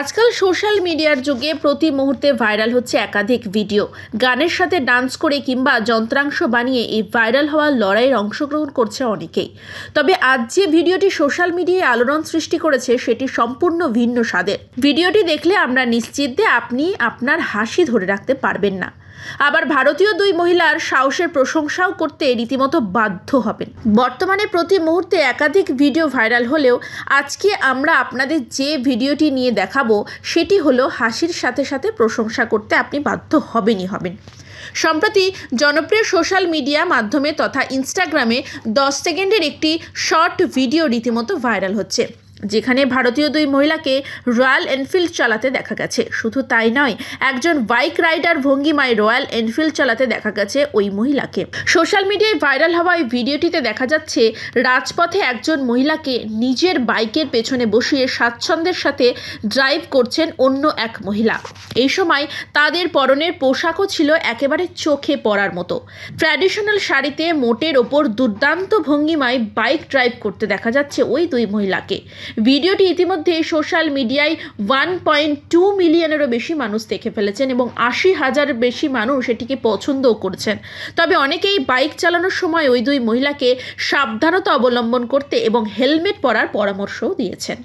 আজকাল সোশ্যাল মিডিয়ার যুগে প্রতি মুহূর্তে ভাইরাল হচ্ছে একাধিক ভিডিও। গানের সাথে ডান্স করে কিংবা যন্ত্রাংশ বানিয়ে এই ভাইরাল হওয়ার লড়াইয়ের অংশগ্রহণ করছে অনেকেই। তবে আজ যে ভিডিওটি সোশ্যাল মিডিয়ায় আলোড়ন সৃষ্টি করেছে, সেটি সম্পূর্ণ ভিন্ন স্বাদের। ভিডিওটি দেখলে আমরা নিশ্চিত আপনি আপনার হাসি ধরে রাখতে পারবেন না। আবার ভারতীয় দুই মহিলার সাহসের প্রশংসাও করতে রীতিমতো বাধ্য হবেন। বর্তমানে প্রতি মুহূর্তে একাধিক ভিডিও ভাইরাল হলেও আজকে আমরা আপনাদের যে ভিডিওটি নিয়ে দেখাবো, সেটি হলো হাসির সাথে সাথে প্রশংসা করতে আপনি বাধ্য হবেনই হবেন। সম্প্রতি জনপ্রিয় সোশ্যাল মিডিয়া মাধ্যমে তথা ইনস্টাগ্রামে দশ সেকেন্ডের একটি শর্ট ভিডিও রীতিমতো ভাইরাল হচ্ছে। যেখানে ভারতীয় দুই মহিলাকে রয়্যাল এনফিল্ড চালাতে দেখা গেছে। শুধু তাই নয়, একজন বাইক রাইডার ভঙ্গিমায় রয়্যাল এনফিল্ড চালাতে দেখা গেছে ওই মহিলাকে। সোশ্যাল মিডিয়ায় ভাইরাল হওয়া এই ভিডিওটিতে দেখা যাচ্ছে, রাজপথে একজন মহিলাকে নিজের বাইকের পেছনে বসিয়ে স্বাচ্ছন্দ্যের সাথে ড্রাইভ করছেন অন্য এক মহিলা। এই সময় তাদের পরনের পোশাকও ছিল একেবারে চোখে পড়ার মতো। ট্র্যাডিশনাল শাড়িতে মোটের ওপর দুর্দান্ত ভঙ্গিমায় বাইক ড্রাইভ করতে দেখা যাচ্ছে ওই দুই মহিলাকে। ভিডিওটি ইতিমধ্যে সোশ্যাল মিডিয়ায় ওয়ান পয়েন্ট টু মিলিয়নেরও বেশি মানুষ দেখে ফেলেছেন এবং আশি হাজার বেশি মানুষ এটিকে পছন্দও করছেন। তবে অনেকেই বাইক চালানোর সময় ওই দুই মহিলাকে সাবধানতা অবলম্বন করতে এবং হেলমেট পরার পরামর্শও দিয়েছেন।